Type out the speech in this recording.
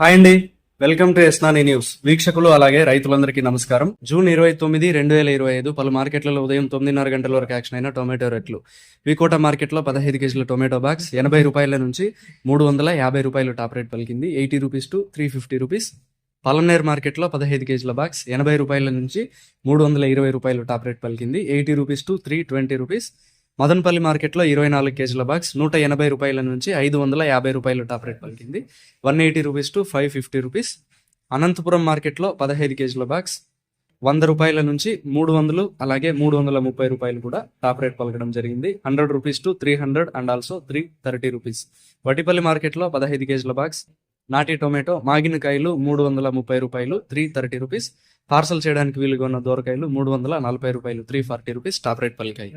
Hi అండి. Welcome to ఎస్నాని news. వీక్షకులు అలాగే రైతులందరికీ నమస్కారం. జూన్ ఇరవై తొమ్మిది రెండు వేల ఇరవై ఐదు పలు మార్కెట్లలో ఉదయం తొమ్మిదిన్నర గంటల వరకు యాక్షన్ అయిన టొమాటో రేట్లు. వికోట మార్కెట్లో పదహైదు కేజీల టొమాటో బాక్స్ ఎనభై రూపాయల నుంచి మూడు వందల యాభై రూపాయలు టాప్ రేట్ పలికింది. Eighty rupees to three fifty rupees. Palamaner మార్కెట్లో పదహైదు కేజీల బాక్స్ ఎనభై రూపాయల నుంచి మూడు వందల ఇరవై రూపాయలు టాప్ రేట్ పలికింది. Eighty rupees to three twenty rupees. Madanapalle మార్కెట్లో ఇరవై నాలుగు కేజీల బాక్స్ నూట ఎనభై రూపాయల నుంచి ఐదు వందల యాభై రూపాయలు టాప్ రేట్ పలికింది. One eighty rupees to five fifty rupees. Anantapuram మార్కెట్లో పదహైదు కేజీల బాక్స్ వంద రూపాయల నుంచి మూడు వందలు అలాగే మూడు వందల ముప్పై రూపాయలు కూడా టాప్ రేట్ పలకడం జరిగింది. Hundred rupees to three hundred and also three thirty rupees. Vatipalli మార్కెట్లో పదహైదు కేజీల బాక్స్ నాటి టొమాటో మాగిన కాయలు మూడు వందల ముప్పై రూపాయలు త్రీ థర్టీ రూపీస్. పార్సల్ చేయడానికి వీలుగా ఉన్న దూరకాయలు మూడు వందల నలభై రూపాయలు three forty rupees top rate పలికాయి.